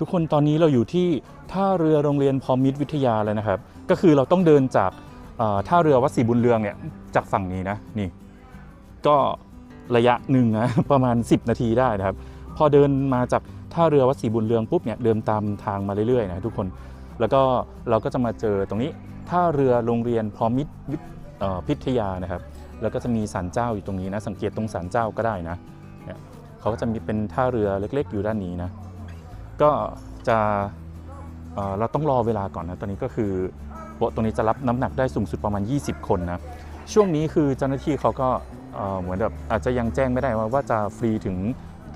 ทุกคนตอนนี้เราอยู่ที่ท่าเรือโรงเรียนพรหมมิตรวิทยาแล้วนะครับ ก็คือเราต้องเดินจากท่าเรือวัดศรีบุญเรืองเนี่ยจากฝั่งนี้นะนี่ ก็ระยะหนึ่งนะประมาณ 10 นาทีได้นะครับ พอเดินมาจากท่าเรือวัดศรีบุญเรืองปุ๊บเนี่ยเดินตามทางมาเรื่อยๆนะทุกคนแล้วก็เราก็จะมาเจอตรงนี้ท่าเรือโรงเรียนพรหมมิตรวิทยานะครับ แล้วก็จะมีศาลเจ้าอยู่ตรงนี้นะ สังเกตตรงศาลเจ้าก็ได้นะเนี่ยเขาก็จะมีเป็นท่าเรือเล็ก ๆ อยู่ด้านนี้นะ ก็จะเเราต้องรอเวลาก่อนนะตอนนี้ก็คือโป๊ะตรงนี้จะรับน้ำหนักได้สูงสุดประมาณ 20 คนนะช่วงนี้คือเจ้าหน้าที่เขาก็เอ่อเหมือนแบบอาจจะยังแจ้งไม่ได้ว่าว่าจะฟรีถึง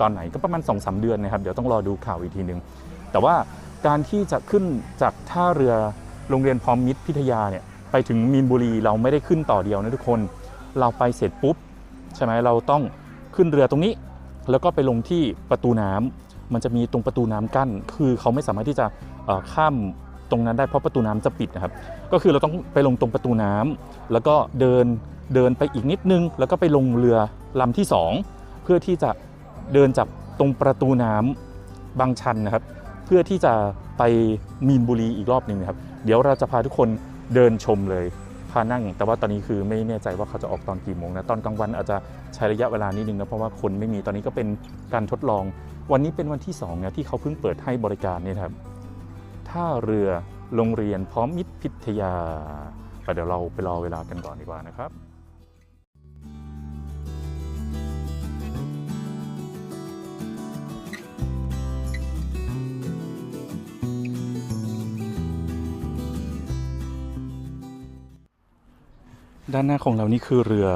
ตอนไหนก็ประมาณ2-3เดือนนะครับเดี๋ยวต้องรอดูข่าวอีกทีนึง แต่ว่าการที่จะขึ้นจากท่าเรือโรงเรียนพร้อมมิตรพิทยาเนี่ยไปถึงมีนบุรีเราไม่ได้ขึ้นต่อเดียวนะทุกคนเราไปเสร็จปุ๊บใช่ไหมเราต้องขึ้นเรือตรงนี้ แล้วก็ไปลงที่ประตูน้ำ มันจะมีตรงประตูน้ำกั้น คือเขาไม่สามารถที่จะข้ามตรงนั้นได้เพราะประตูน้ำจะปิดนะครับ ก็คือเราต้องไปลงตรงประตูน้ำแล้วก็เดินเดินไปอีกนิดนึง แล้วก็ไปลงเรือลำที่สองเพื่อที่จะเดินจากตรงประตูน้ำบางชันนะครับ เพื่อที่จะไปมีนบุรีอีกรอบหนึ่งนะครับ เดี๋ยวเราจะพาทุกคนเดินชมเลยพานั่ง แต่ว่าตอนนี้คือไม่แน่ใจว่าเขาจะออกตอนกี่โมงนะตอนกลางวันอาจจะใช้ระยะเวลานิดนึงนะเพราะว่าคนไม่มีตอนนี้ก็เป็นการทดลอง วันนี้เป็นวันที่2นะที่เขาเพิ่งเปิดให้บริการเนี่ยครับท่าเรือโรงเรียนพร้อมมิตรพิทยาไปเดี๋ยวเราไปรอเวลากันก่อนดีกว่านะครับด้านหน้าของเรานี่คือเรือ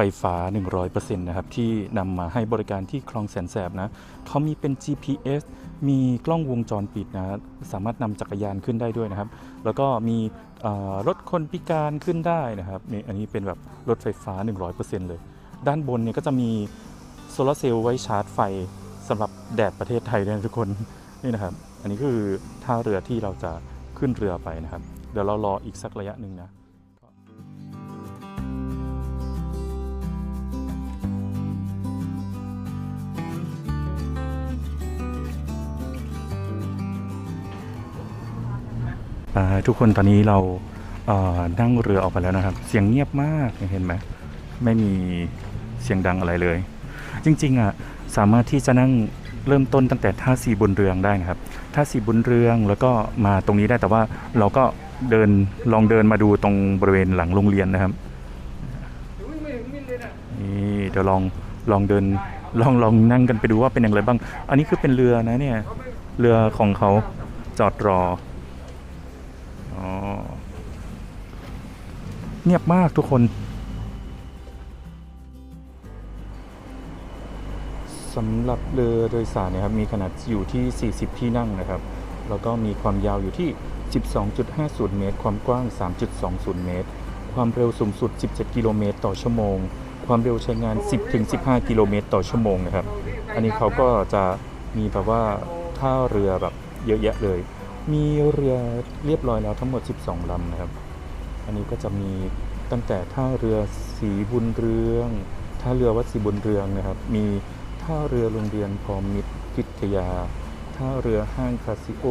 ไฟฟ้า 100%นะครับที่นำมาให้บริการที่คลองแสนแสบนะเขามีเป็น GPS มีกล้องวงจรปิดนะสามารถนำจักรยานขึ้นได้ด้วยนะครับ แล้วก็มีรถคนพิการขึ้นได้นะครับนี่อันนี้เป็นแบบรถไฟฟ้า 100%เลย ด้านบนเนี่ยก็จะมีโซลาร์เซลล์ไว้ชาร์จไฟสำหรับแดดประเทศไทยด้วยนะทุกคนนี่นะครับ อันนี้คือท่าเรือที่เราจะขึ้นเรือไปนะครับ เดี๋ยวเรารออีกสักระยะหนึ่งนะ ทุกคนตอนนี้เราเนั่งเรือออกไปแล้วนะครับ เสียงเงียบมากเห็นไหมไม่มีเสียงดังอะไรเลย จริงๆอะสามารถที่จะนั่งเริ่มต้นตั้งแต่ท่าสีบุญเรืองได้นะครับท่าสีบุญเรืองแล้วก็มาตรงนี้ได้แต่ว่าเราก็เดินลองเดินมาดูตรงบริเวณหลังโรงเรียนนะครับนี่เดี๋ยวลองลองเดินลองลองนั่งกันไปดูว่าเป็นอย่างไรบ้าง อันนี้คือเป็นเรือนะเนี่ย เรือของเขาจอดรอ เงียบมากทุกคน สำหรับเรือโดยสารเนะครับมีขนาดอยู่ที่ 40 ที่นั่งนะครับ แล้วก็มีความยาวอยู่ที่ 12.50 เมตร ความกว้าง 3.20 เมตร ความเร็วสูงสุด 17 กิโลเมตรต่อชั่วโมง ความเร็วใช้งาน 10-15 กิโลเมตรต่อชั่วโมงนะครับ อันนี้เขาก็จะมีแบบว่าท่าเรือแบบเยอะแยะเลย มีเรือเรียบร้อยแล้วทั้งหมด 12 ลำนะครับ อันนี้ก็จะมีตั้งแต่ท่าเรือสีบุญเรือง ท่าเรือวัดศรีบุญเรืองนะครับ มีท่าเรือโรงเรียนพรหมิตรพิทยา ท่าเรือห้างคาซิโอ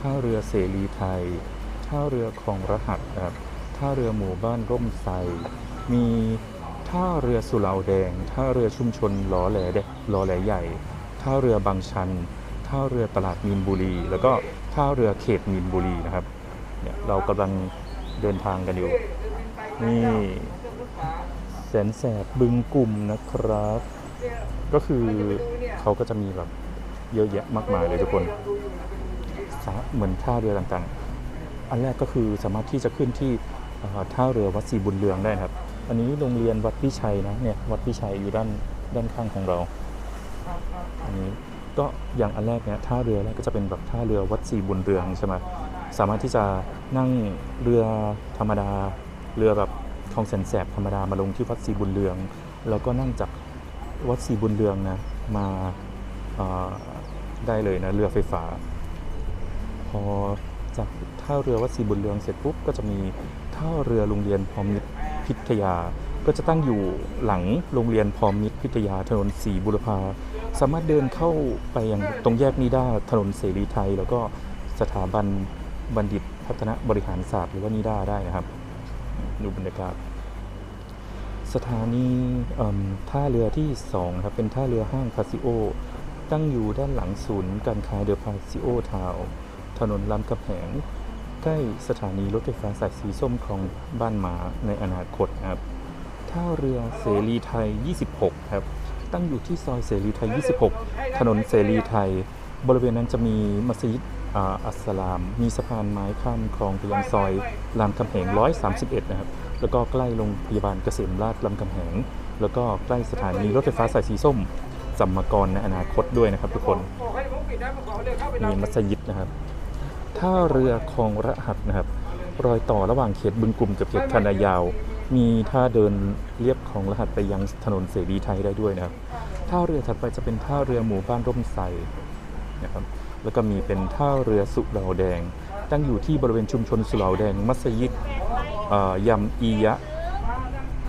ท่าเรือเสรีไทย ท่าเรือของรหัสนะครับ ท่าเรือหมู่บ้านร่มไทรมีท่าเรือสุเหร่าแดง ท่าเรือชุมชนล้อแหลเดล้อแหลใหญ่ ท่าเรือบางชัน ท่าเรือตลาดมีนบุรี แล้วก็ท่าเรือเขตมีนบุรีนะครับ เนี่ยเรากำลัง เดินทางกันอยู่ นี่แสนแสบบึงกลุ่มนะครับ ก็คือเขาก็จะมีแบบเยอะแยะมากมายเลยทุกคนเหมือนท่าเรือต่างๆ อันแรกก็คือสามารถที่จะขึ้นที่ท่าเรือวัดศรีบุญเรืองได้นะครับ อันนี้โรงเรียนวัดพิชัยนะเนี่ยวัดพิชัยอยู่ด้านด้านข้างของเรา อันนี้ก็อย่างอันแรกเนี่ยท่าเรือแรกก็จะเป็นแบบท่าเรือวัดศรีบุญเรืองใช่ไหม สามารถที่จะนั่งเรือธรรมดา เรือแบบคลองแสนแสบธรรมดามาลงที่วัดศรีบุญเรือง แล้วก็นั่งจากวัดศรีบุญเรืองนะมาได้เลยนะเรือไฟฟ้า พอจากท่าเรือวัดศรีบุญเรืองเสร็จปุ๊บก็จะมีท่าเรือโรงเรียนพรมิตรพิทยา ก็จะตั้งอยู่หลังโรงเรียนพรมิตรพิทยาถนนสีบุรพาสามารถเดินเข้าไปยังตรงแยกนิด้าถนนเสรีไทย แล้วก็สถาบัน บัณฑิตพัฒนาบริหารศาสตร์หรือว่านิด้าได้นะครับ ดูบรรยากาศ สถานีท่าเรือที่2ครับเป็นท่าเรือห้างพาซิโอ ตั้งอยู่ด้านหลังศูนย์การค้าเดอะพาซิโอทาวถนนลำกำแหงใกล้สถานีรถไฟฟ้าสายสีส้มคลองบ้านหมาในอนาคตครับท่าเรือเสรีไทย 26 ครับ ตั้งอยู่ที่ซอยเสรีไทย 26 ถนนเสรีไทย บริเวณนั้นจะมีมัสยิด อ่าอัสสลาม มีสะพานไม้ข้ามคลองไปยังซอยรามคำแหง 131 นะครับ แล้วก็ใกล้โรงพยาบาลเกษมราชลำคำแหง แล้วก็ใกล้สถานีรถไฟฟ้าสายสีส้มสัมมกรในอนาคตด้วยนะครับทุกคน มีมัสยิดนะครับ ท่าเรือคลองระหัดนะครับ รอยต่อระหว่างเขตบึงกลุ่มกับเขตคันนายาว มีท่าเดินเรียบคลองระหัดไปยังถนนเสรีไทยได้ด้วยนะครับ ท่าเรือถัดไปจะเป็นท่าเรือหมู่บ้านร่มไทรนะครับ แล้วก็มีเป็นท่าเรือสุเหร่าแดง ตั้งอยู่ที่บริเวณชุมชนสุเหร่าแดง มัสยิดยำอียะ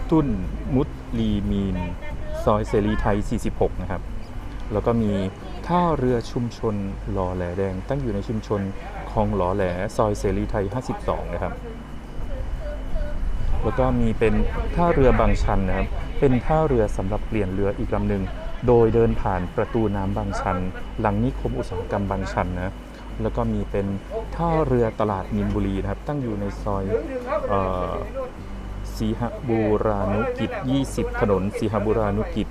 ตุนมุตลีมีน ซอยเสรีไทย 46 นะครับ แล้วก็มีท่าเรือชุมชนหล่อแหลแดง ตั้งอยู่ในชุมชนคลองหล่อแหลซอยเสรีไทย 52 นะครับ แล้วก็มีเป็นท่าเรือบางชันนะครับ เป็นท่าเรือสำหรับเปลี่ยนเรืออีกลำหนึ่ง โดยเดินผ่านประตูน้ำบางชัน หลังนิคมอุตสาหกรรมบางชันนะแล้วก็มีเป็นท่าเรือตลาดมินบุรีนะครับ ตั้งอยู่ในซอยออสีหบูรานุกิจ 20 ถนนสีหบูรานุกิจ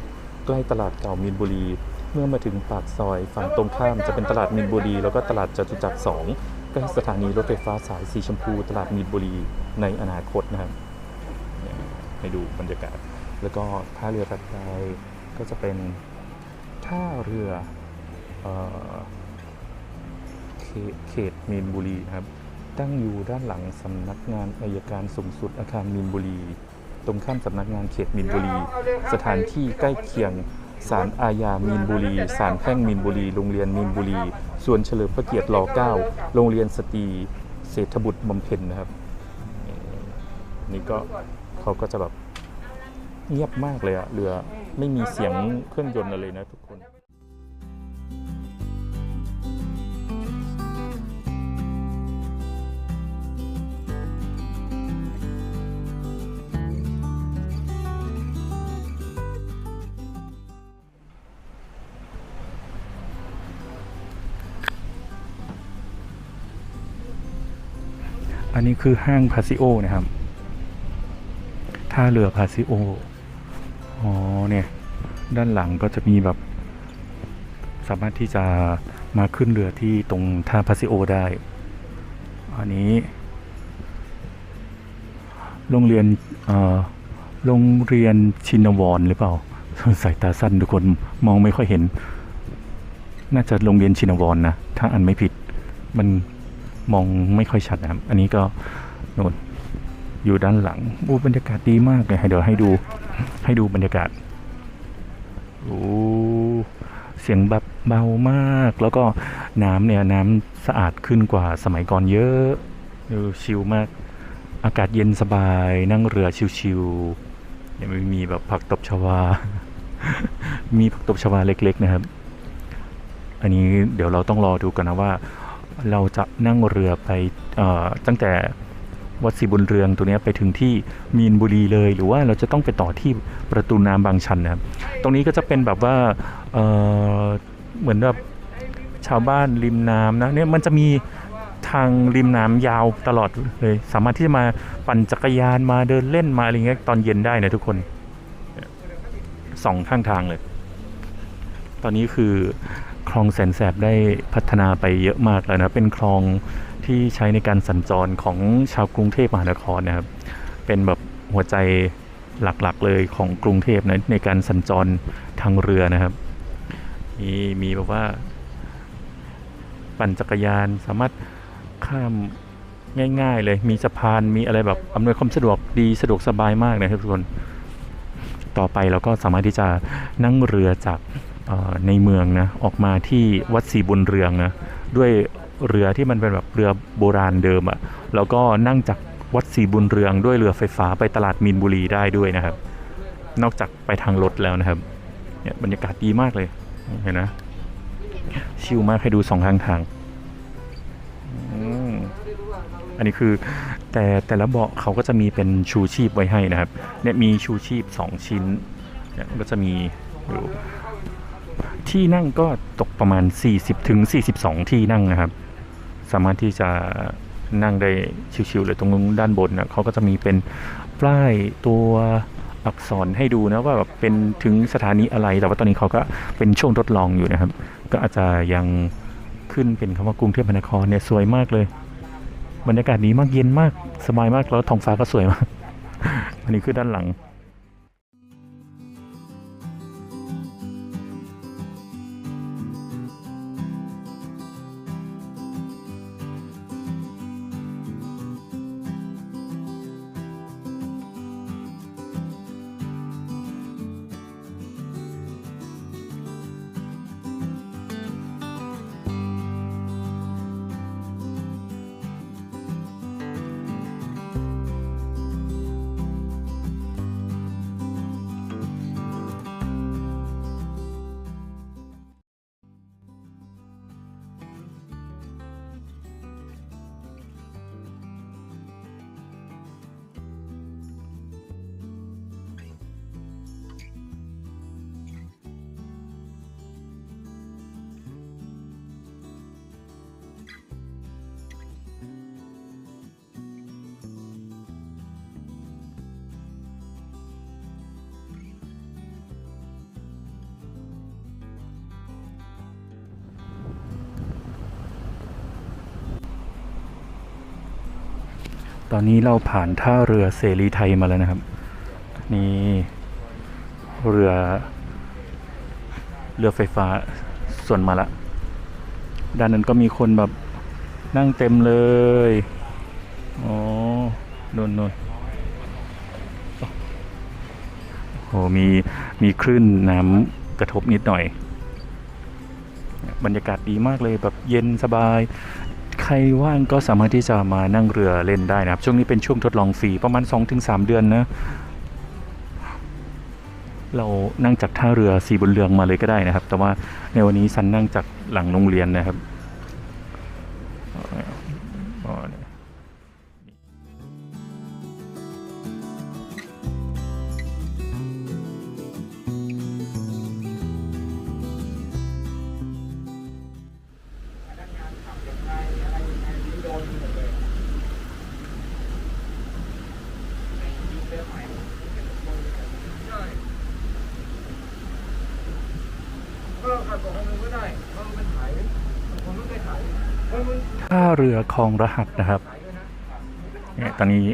ใกล้ตลาดเก่ามีนบุรี เมื่อมาถึงปากซอยฝั่งตรงข้ามจะเป็นตลาดมีนบุรี แล้วก็ตลาดจตุจักร2ใกล้สถานีรถไฟฟ้าสายสีชมพู ตลาดมีนบุรีในอนาคตนะครับให้ดูบรรยากาศ แล้วก็ท่าเรือรัดไป ก็จะเป็นท่าเรือเอเขตมีนบุรีครับ ตั้งอยู่ด้านหลังสำนักงานอายการสูงสุดอาคารมีนบุรี ตรงข้ามสำนักงานเขตมีนบุรี สถานที่ใกล้เคียงศาลอาญามีนบุรีศาลแพ่งมีนบุรี โรงเรียนมีนบุรี ส่วนเฉลิมพระเกียรติร9โรงเรียนสตรีเศรษฐบุตรบำเพ็ญนะครับ นี่ก็เขาก็จะแบบเงียบมากเลยอะเรือ ไม่มีเสียงเครื่องยนต์อะไรนะทุกคนอันนี้คือห้างพาซิโอนะครับ ท่าเรือพาซิโอ อ๋อเนี่ย ด้านหลังก็จะมีแบบ สามารถที่จะมาขึ้นเรือที่ตรงท่าพาซิโอได้ อันนี้ โรงเรียนเอ่อโรงเรียนชินวรหรือเปล่าสายตาสั้นทุกคนมองไม่ค่อยเห็น น่าจะโรงเรียนชินวรนนะ ถ้าอันไม่ผิด มันมองไม่ค่อยชัดนะครับ อันนี้ก็โน่นอยู่ด้านหลังโอ้บรรยากาศดีมากเลยเดี๋ยวให้ดู ให้ดูบรรยากาศโอ้เสียงแบบเบามาก แล้วก็น้ำเนี่ยน้ำสะอาดขึ้นกว่าสมัยก่อนเยอะดูชิลมาก อากาศเย็นสบายนั่งเรือชิลๆเนี่ยมันมีแบบผักตบชวา มีผักตบชวาเล็ก ๆ นะครับ อันนี้เดี๋ยวเราต้องรอดูกันนะว่า เราจะนั่งเรือไปอตั้งแต่ วัดศรีบุญเรืองตัวนี้ไปถึงที่มีนบุรีเลย หรือว่าเราจะต้องไปต่อที่ประตูน้ำบางชันนะครับตรงนี้ก็จะเป็นแบบว่าเเหมือนแบบชาวบ้านริมน้ำนะเนี่ยมันจะมีทางริมน้ำยาวตลอดเลย สามารถที่จะมาปั่นจักรยานมาเดินเล่นมาอะไรเงี้ยตอนเย็นได้นะทุกคนสองข้างทางเลย ตอนนี้คือคลองแสนแสบได้พัฒนาไปเยอะมากแล้วนะ เป็นคลอง ที่ใช้ในการสัญจรของชาวกรุงเทพมหานครนะครับ เป็นแบบหัวใจหลักๆเลยของกรุงเทพนะในการสัญจรทางเรือนะครับ มีมีแบบว่า ปั่นจักรยานสามารถข้ามง่ายๆเลยมีสะพานมีอะไรแบบอำนวยความสะดวกดีสะดวกสบายมากนะครับทุกคน ต่อไปเราก็สามารถที่จะนั่งเรือจากในเมืองนะออกมาที่วัดศรีบุญเรืองนะด้วย เรือที่มันเป็นแบบเรือโบราณเดิมอะ่ะแล้วก็นั่งจากวัดศรีบุญเรืองด้วยเรือไฟฟ้าไปตลาดมีนบุรีได้ด้วยนะครับ นอกจากไปทางรถแล้วนะครับเนี่ยบรรยากาศดีมากเลยเห็นนะชิลมากให้ดูสองข้างทางอันนี้คือแต่แต่ละเบาะเขาก็จะมีเป็นชูชีพไว้ให้นะครับเนี่ยมีชูชีพ 2 ชิ้นเนี่ยก็จะมีอยู่ที่นั่งก็ตกประมาณ 40ถึง42 ที่นั่งนะครับ สามารถที่จะนั่งได้ชิวๆเลยตรงด้านบนนะเขาก็จะมีเป็นป้ายตัวอักษรให้ดูนะว่าแบบเป็นถึงสถานีอะไร แต่ว่าตอนนี้เขาก็เป็นช่วงทดลองอยู่นะครับ ก็อาจจะยังขึ้นเป็นคำว่ากรุงเทพมหานครเนี่ยสวยมากเลย บรรยากาศดีมากเย็นมากสบายมากแล้วท้องฟ้าก็สวยมาก อันนี้คือด้านหลัง อนนี้เราผ่านท่าเรือเสรีไทยมาแล้วนะครับ นี่เรือ เรือไฟฟ้าส่วนมาละ ด้านนั้นก็มีคนแบบนั่งเต็มเลย อ๋อนนนนโอ้มี มีคลื่นน้ำกระทบนิดหน่อย บรรยากาศดีมากเลยแบบเย็นสบาย รว่างก็สามารถที่จะมานั่งเรือเล่นได้นะครับ ช่วงนี้เป็นช่วงทดลองฟรีประมาณ 2-3 เดือนนะ เรานั่งจากท่าเรือสีบุญเรืองมาเลยก็ได้นะครับ แต่ว่าในวันนี้ซันนั่งจากหลังโรงเรียนนะครับ รือคลองรหัสนะครับเนี่ยตอนนี้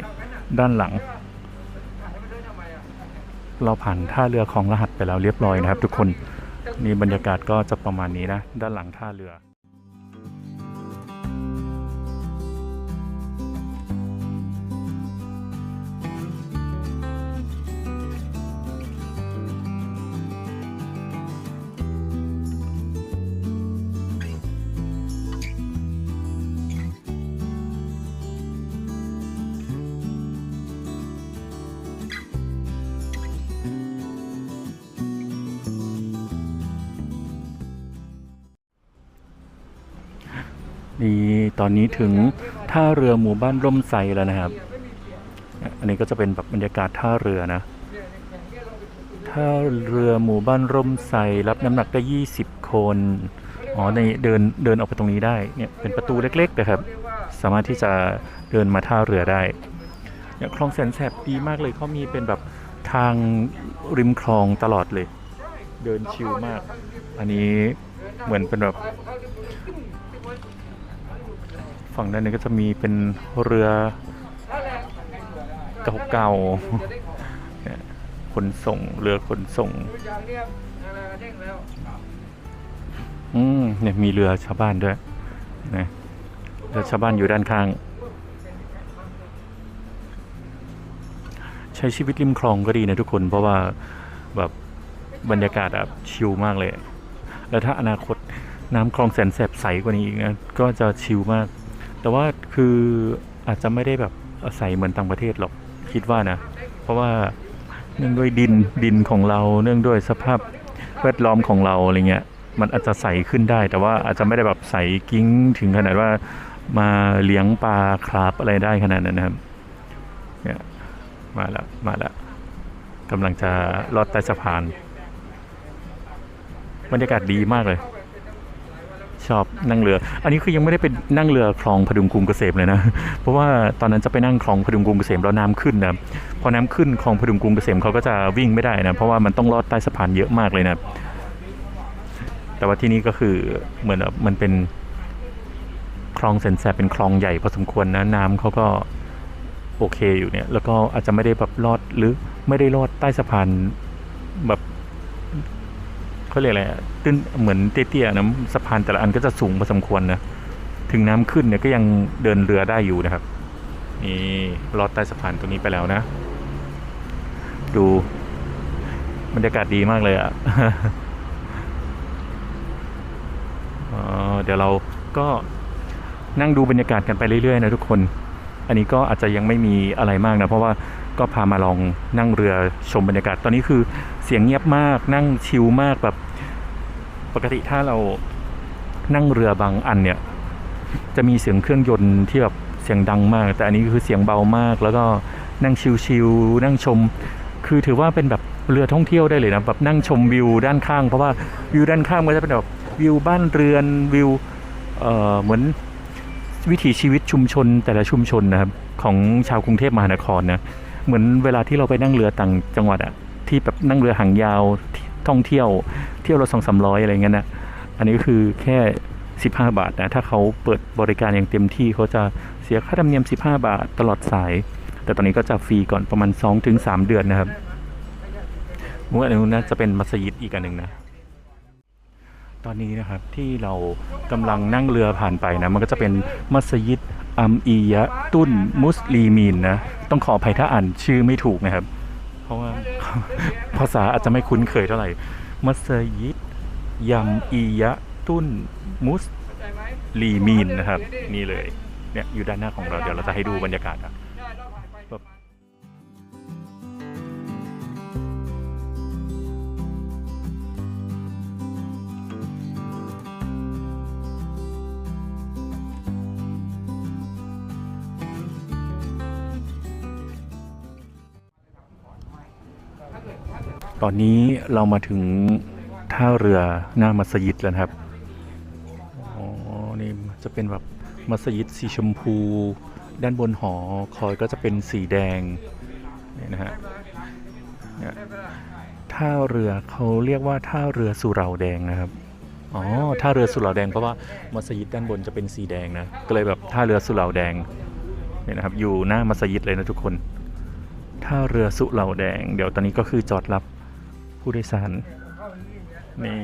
ด้านหลัง เราผ่านท่าเรือคลองรหัสไปแล้วเรียบร้อยนะครับ ทุกคนนี่บรรยากาศก็จะประมาณนี้นะ ด้านหลังท่าเรือ อนนี้ถึงท่าเรือหมู่บ้านร่มไทรแล้วนะครับ อันนี้ก็จะเป็นแบบบรรยากาศท่าเรือนะ ท่าเรือหมู่บ้านร่มไทรรับน้ำหนักได้ 20 คน อ๋อในเดินเดินออกไปตรงนี้ได้เนี่ยเป็นประตูเล็กๆนะครับ สามารถที่จะเดินมาท่าเรือได้เนี่ยคลองแสนแสบดีมากเลยเขามีเป็นแบบทางริมคลองตลอดเลย เดินชิลมาก อันนี้เหมือนเป็นแบบ ฝั่งด้านนี้ก็จะมีเป็นเรือเก่าๆเนี่ยขนส่งเรือขนส่ง อืมเนี่ยมีเรือชาวบ้านด้วยนะเรือชาวบ้านอยู่ด้านข้าง ใช้ชีวิตริมคลองก็ดีนะทุกคน เพราะว่าแบบบรรยากาศแบบชิลมากเลย แล้วถ้าอนาคตน้ำคลองแสนแสบใสกว่านี้อีกนะ ก็จะชิลมาก แต่ว่าคืออาจจะไม่ได้แบบใสเหมือนต่างประเทศหรอกคิดว่านะ เพราะว่าเนื่องด้วยดินดินของเราเนื่องด้วยสภาพแวดล้อมของเราอะไรเงี้ยมันอาจจะใสขึ้นได้ แต่ว่าอาจจะไม่ได้แบบใสกิ้งถึงขนาดว่ามาเลี้ยงปลาคราฟอะไรได้ขนาดนั้นนะครับเนี่ยมาแล้วมาแล้วกำลังจะลอดใต้สะพาน บรรยากาศดีมากเลย ชอบนั่งเรือ อันนี้คือยังไม่ได้ไปนั่งเรือคลองพดุงกรุงเกษมเลยนะ เพราะว่าตอนนั้นจะไปนั่งคลองพดุงกรุงเกษมแล้วน้ำขึ้นนะ พอน้ำขึ้นคลองพดุงกรุงเกษมเขาก็จะวิ่งไม่ได้นะ เพราะว่ามันต้องลอดใต้สะพานเยอะมากเลยนะ แต่ว่าที่นี่ก็คือเหมือนแบบมันเป็นคลองเซนแสบเป็นคลองใหญ่พอสมควรนะ น้ำเขาก็โอเคอยู่เนี่ย แล้วก็อาจจะไม่ได้แบบลอดหรือไม่ได้ลอดใต้สะพานแบบ เขาเรียกอะไรตื้นเหมือนเตี้ยๆนะสะพานแต่ละอันก็จะสูงพอสมควรนะถึงน้ำขึ้นเนี่ยก็ยังเดินเรือได้อยู่นะครับนี่ลอดใต้สะพานตรงนี้ไปแล้วนะ ดูบรรยากาศดีมากเลยอะ่ะอ๋อเดี๋ยวเราก็นั่งดูบรรยากาศกันไปเรื่อยๆนะทุกคน อันนี้ก็อาจจะยังไม่มีอะไรมากนะเพราะว่า ก็พามาลองนั่งเรือชมบรรยากาศ ตอนนี้คือเสียงเงียบมากนั่งชิลมากแบบปกติถ้าเรานั่งเรือบางอันเนี่ย จะมีเสียงเครื่องยนต์ที่แบบเสียงดังมาก แต่อันนี้คือเสียงเบามาก แล้วก็นั่งชิลๆนั่งชม คือถือว่าเป็นแบบเรือท่องเที่ยวได้เลยนะแบบนั่งชมวิวด้านข้าง เพราะว่าวิวด้านข้างมันจะเป็นแบบวิวบ้านเรือนวิวเอ่อเหมือนวิถีชีวิตชุมชนแต่ละชุมชนนะครับของชาวกรุงเทพมหานครนะ เหมือนเวลาที่เราไปนั่งเรือต่างจังหวัดอะที่แบบนั่งเรือหางยาวท่องเที่ยว เที่ยวละสองสามร้อยอะไรเงี้ยนะอันนี้ก็คือแค่15บห้าบาทนะถ้าเขาเปิดบริการอย่างเต็มที่เขาจะเสียค่าธรรมเนียม15บห้าบาทตลอดสาย แต่ตอนนี้ก็จะฟรีก่อนประมาณ2-3เดือนนะครับมุกอันนู้นนะจะเป็นมัสยิดอีกอันหนึ่งนะ ตอนนี้นะครับที่เรากำลังนั่งเรือผ่านไปนะมันก็จะเป็นมัสยิด อัมอียะตุนมุสลีมีนนะ ต้องขออภัยถ้าอ่านชื่อไม่ถูกนะครับ เพราะว่าภาษาอาจจะไม่คุ้นเคยเท่าไหร่ มัสยิดยัมอียะตุนมุสลีมีนนะครับ นี่เลย เนี่ยอยู่ด้านหน้าของเรา เดี๋ยวเราจะให้ดูบรรยากาศอะ ตอนนี้เรามาถึงท่าเรือหน้ามัสยิดแล้วครับ อ๋อ นี่จะเป็นแบบมัสยิดสีชมพู ด้านบนหอคอยก็จะเป็นสีแดงนี่นะฮะท่าเรือเขาเรียกว่าท่าเรือสุเหราแดงนะครับ อ๋อ ท่าเรือสุเหราแดงเพราะว่ามัสยิดด้านบนจะเป็นสีแดงนะ ก็เลยแบบท่าเรือสุเหราแดงเนี่ยนะครับ อยู่หน้ามัสยิดเลยนะทุกคน ท่าเรือสุเหราแดง เดี๋ยวตอนนี้ก็คือจอดรับ ผู้โดยสารนี่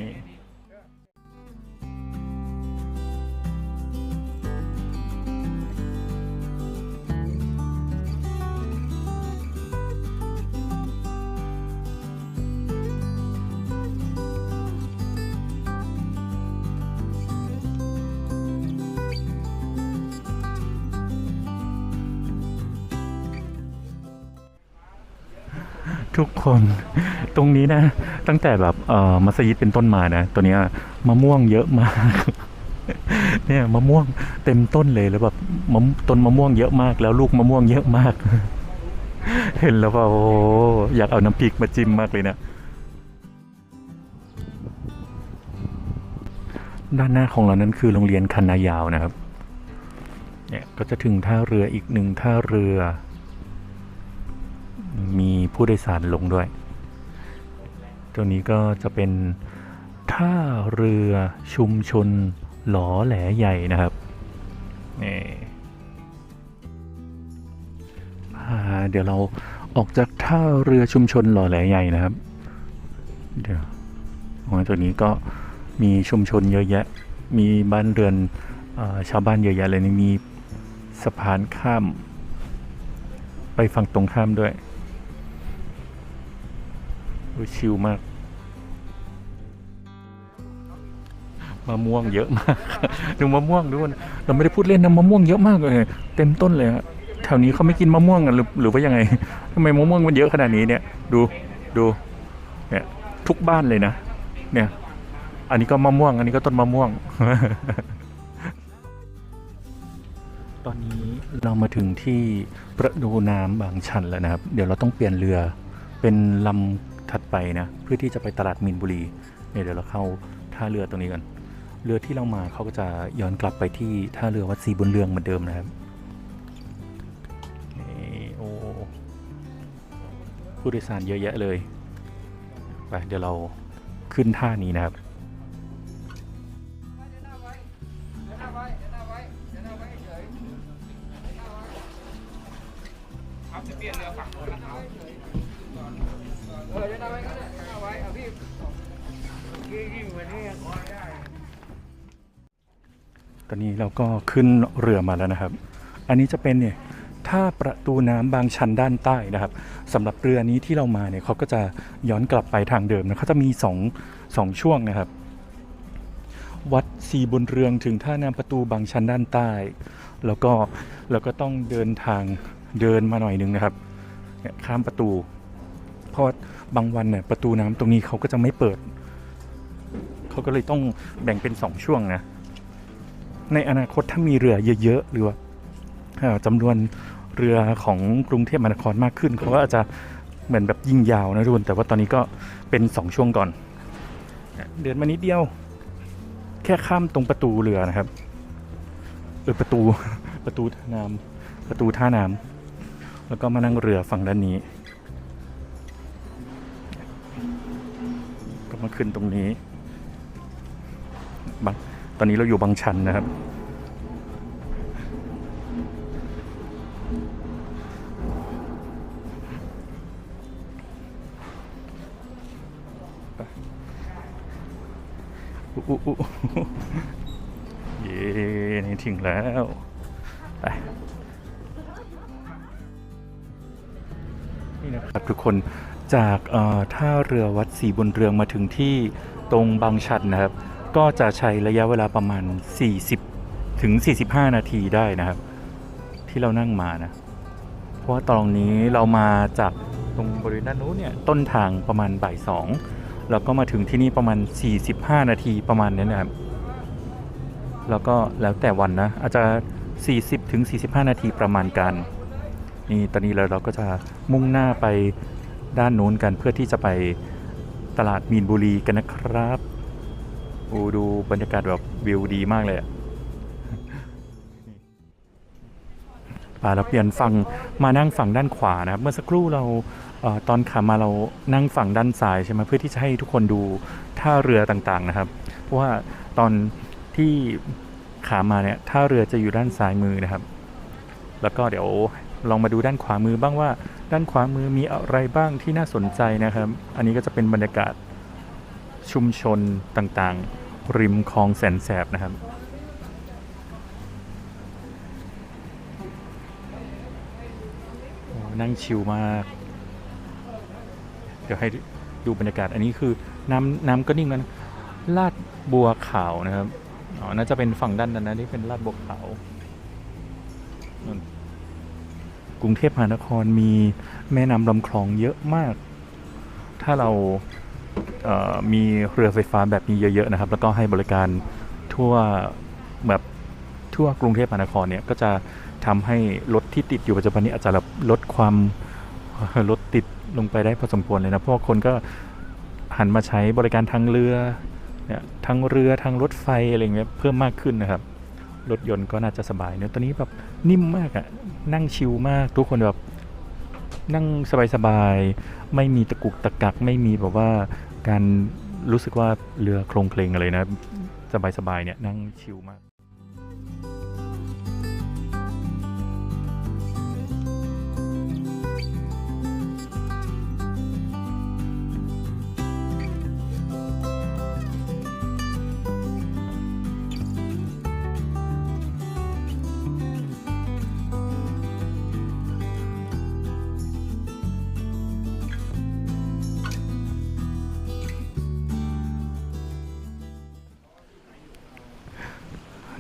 ทุกคนตรงนี้นะ ตั้งแต่แบบเอ่อมัสยิดเป็นต้นมานะ ตัวเนี้ยมะม่วงเยอะมาก เนี่ยมะม่วงเต็มต้นเลยแล้วแบบมะต้นมะม่วงเยอะมาก แล้วลูกมะม่วงเยอะมาก เห็นแล้วว่าโอ้อยากเอาน้ำพริกมาจิ้มมากเลยนะด้านหน้าของเรานั้นคือโรงเรียนคันนายาวนะครับ เนี่ยก็จะถึงท่าเรืออีกหนึ่งท่าเรือ มีผู้โดยสารลงด้วยตัวนี้ก็จะเป็นท่าเรือชุมชนหลอแหลใหญ่นะครับนี่เดี๋ยวเราออกจากท่าเรือชุมชนหล่อแหลใหญ่นะครับ เดี๋ยวอ๋อตัวนี้ก็มีชุมชนเยอะแยะ มีบ้านเรือนอชาวบ้านเยอะแยะเลยนี่มีสะพานข้าม ไปฝั่งตรงข้ามด้วย ชิลมากมะม่วงเยอะมากดูมะม่วงดูมันเราไม่ได้พูดเล่นนะมะม่วงเยอะมากเลยเต็มต้นเลยฮะแถวนี้เขาไม่กินมะม่วงกันหรือหรือว่ายังไงทำไมมะม่วงมันเยอะขนาดนี้เนี่ยดูดูเนี่ยทุกบ้านเลยนะ เนี่ย อันนี้ก็มะม่วง อันนี้ก็ต้นมะม่วง ตอนนี้เรามาถึงที่ประตูน้ำบางชันแล้วนะครับ เดี๋ยวเราต้องเปลี่ยนเรือเป็นลำ ถัดไปนะเพื่อที่จะไปตลาดมินบุรีเนี่ยเดี๋ยวเราเข้าท่าเรือตรงนี้กันเรือที่เรามาเขาก็จะย้อนกลับไปที่ท่าเรือวัดศรีบุญเรืองเหมือนเดิมนะครับนี่โอ้ผู้โดยสารเยอะแยะเลยไปเดี๋ยวเราขึ้นท่านี้นะครับ ก็ขึ้นเรือมาแล้วนะครับ อันนี้จะเป็นเนี่ยท่าประตูน้ำบางชันด้านใต้นะครับสำหรับเรือนี้ที่เรามาเนี่ยเขาก็จะย้อนกลับไปทางเดิมนะเขาจะมีสองสองช่วงนะครับ วัดสีบนเรืองถึงท่าน้ำประตูบางชันด้านใต้ แล้วก็แล้วก็ต้องเดินทางเดินมาหน่อยนึงนะครับข้ามประตู เพราะบางวันเนี่ยประตูน้ำตรงนี้เขาก็จะไม่เปิด เขาก็เลยต้องแบ่งเป็นสองช่วงนะ ในอนาคตถ้ามีเรือเยอะๆหรือว่าจำนวนเรือของกรุงเทพมหานครมากขึ้นเขาก็อาจจะเหมือนแบบยิ่งยาวนะทุกคนแต่ว่าตอนนี้ก็เป็นสองช่วงก่อน เดินมานิดเดียว แค่ข้ามตรงประตูเรือนะครับเออประตูประตูท่าน้ำประตูท่าน้ำแล้วก็มานั่งเรือฝั่งด้านนี้ ก็มาขึ้นตรงนี้บาง ตอนนี้เราอยู่บางชันนะครับอุ๊อุ๊อุ๊เย้นี่ถึงแล้วไปนี่นะครับทุกคนจากเอ่อท่าเรือวัดศรีบุญเรืองมาถึงที่ตรงบางชันนะครับ ก็จะใช้ระยะเวลาประมาณ 40 ถึง 45 นาทีได้นะครับ ที่เรานั่งมานะ เพราะว่าตอนนี้เรามาจากตรงบริเวณด้านนู้นเนี่ยต้นทางประมาณบ่ายสองแล้วก็มาถึงที่นี่ประมาณ 45 นาทีประมาณนี้นะครับ แล้วก็แล้วแต่วันนะ อาจจะ 40 ถึง 45 นาทีประมาณกันนี่ตอนนี้เราเราก็จะมุ่งหน้าไปด้านนู้นกันเพื่อที่จะไปตลาดมีนบุรีกันนะครับ โอ้ดูบรรยากาศแบบวิวดีมากเลยอะป่าเราเปลี่ยนฝั่งมานั่งฝั่งด้านขวานะครับเมื่อสักครู่เราออตอนขามาเรานั่งฝั่งด้านซ้ายใช่ไหมเพื่อที่จะให้ทุกคนดูท่าเรือต่างๆนะครับ เพราะว่าตอนที่ขามาเนี่ยท่าเรือจะอยู่ด้านซ้ายมือนะครับ แล้วก็เดี๋ยวลองมาดูด้านขวามือบ้างว่า ด้านขวามือมีอะไรบ้างที่น่าสนใจนะครับ อันนี้ก็จะเป็นบรรยากาศชุมชนต่างๆ ริมคลองแสนแสบนะครับ นั่งชิลมาก เดี๋ยวให้ดูบรรยากาศ อันนี้คือน้ำน้ำก็นิ่งแล้วนะลาดบัวขาวนะครับ อ๋อ น่าจะเป็นฝั่งด้านนั้นนะนี่เป็นลาดบัวขาว กรุงเทพมหานครมีแม่น้ำลำคลองเยอะมาก ถ้าเรา มีเรือไฟฟ้าแบบนี้เยอะๆนะครับ แล้วก็ให้บริการทั่วแบบทั่วกรุงเทพมหานครเนี่ยก็จะทำให้รถที่ติดอยู่ปัจจุบันนี้อาจจะลดความรถติดลงไปได้พอสมควรเลยนะเพราะคนก็หันมาใช้บริการทางเรือเนี่ยทางเรือทางรถไฟอะไรเงี้ยเพิ่มมากขึ้นนะครับรถยนต์ก็น่าจะสบายเนอะตอนนี้แบบนิ่มมากอะนั่งชิลมากทุกคนแบบ นั่งสบายๆ ไม่มีตะกุกตะกัก ไม่มีแบบว่าการรู้สึกว่าเรือโครงเคลงอะไรนะ สบายๆเนี่ยนั่งชิลมาก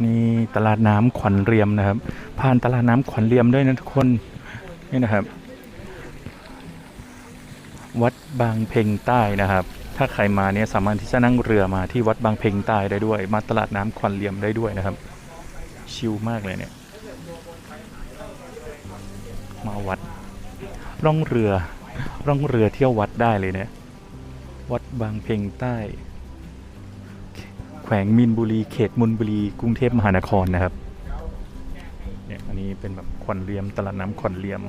นี่ตลาดน้ำขวัญเรียมนะครับ ผ่านตลาดน้ำขวัญเรียมด้วยนะทุกคนนี่นะครับ วัดบางเพ็งใต้นะครับ ถ้าใครมาเนี่ยสามารถที่จะนั่งเรือมาที่วัดบางเพ็งใต้ได้ด้วย มาตลาดน้ำขวัญเรียมได้ด้วยนะครับ ชิลมากเลยเนี่ยมาวัดร่องเรือร่องเรือเที่ยววัดได้เลยเนี่ยวัดบางเพ็งใต้ วงมีนบุรีเขตมุนบุรีกรุงเทพมหานครนะครับเนี่ยอันนี้เป็นแบบขวัญเรียมตลาดน้ำขวัญเรียม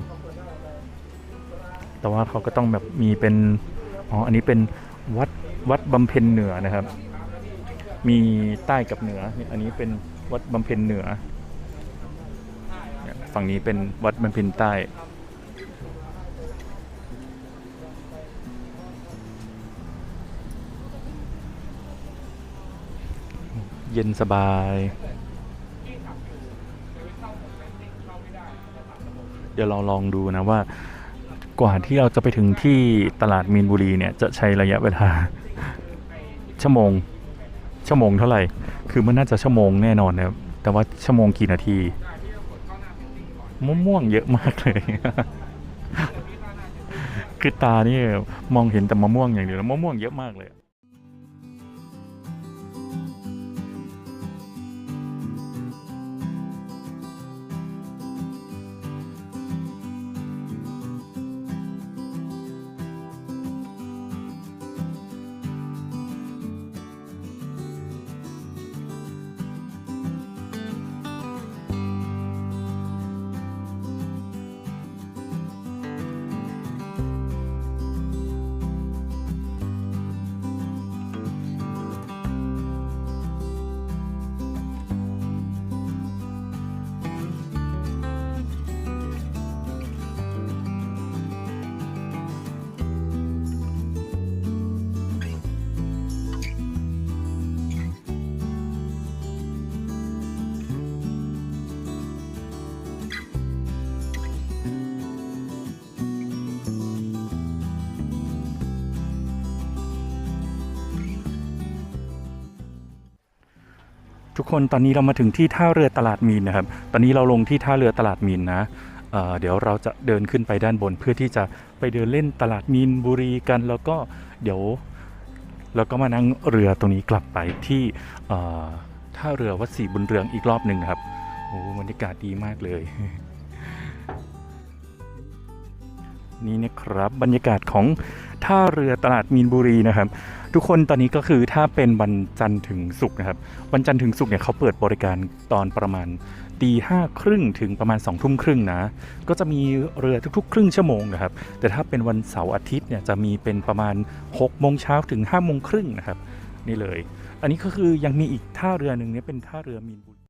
แต่ว่าเขาก็ต้องแบบมีเป็นอ๋ออันนี้เป็นวัดวัดบำเพ็ญเหนือนะครับ มีใต้กับเหนือเนี่ยอันนี้เป็นวัดบำเพ็ญเหนือฝั่งนี้เป็นวัดบำเพ็ญใต้ เย็นสบาย เดี๋ยวเราลองดูนะว่า กว่าที่เราจะไปถึงที่ตลาดมีนบุรีเนี่ยจะใช้ระยะเวลาชั่วโมง ชั่วโมงเท่าไหร่ คือมันน่าจะชั่วโมงแน่นอนนะแต่ว่าชั่วโมงกี่นาทีมะม่วงเยอะมากเลย คือตานี่มองเห็นแต่มะม่วงอย่างเดียวแล้วมะม่วงเยอะมากเลย คนตอนนี้เรามาถึงที่ท่าเรือตลาดมีนนะครับ ตอนนี้เราลงที่ท่าเรือตลาดมีนนะเเดี๋ยวเราจะเดินขึ้นไปด้านบน เพื่อที่จะไปเดินเล่นตลาดมีนบุรีกัน แล้วก็เดี๋ยวเราก็มานั่งเรือตรงนี้กลับไปที่ท่าเรือวัดศรีบุญเรืองอีกรอบหนึ่งครับโอ้บรรยากาศดีมากเลย นี่นะครับบรรยากาศของท่าเรือตลาดมีนบุรีนะครับ ทุกคนตอนนี้ก็คือถ้าเป็นวันจันทร์ถึงศุกร์นะครับ วันจันทร์ถึงศุกร์เนี่ยเขาเปิดบริการตอนประมาณตีห้าครึ่งถึงประมาณ2องทุ่มครึ่งนะ ก็จะมีเรือทุกๆ ครึ่งชั่วโมงนะครับ แต่ถ้าเป็นวันเสาร์อาทิตย์เนี่ยจะมีเป็นประมาณ6โมงเช้าถึง5โมงครึ่งนะครับ นี่เลย อันนี้ก็คือยังมีอีกท่าเรือหนึ่งเนี่ยเป็นท่าเรือมีนบุรี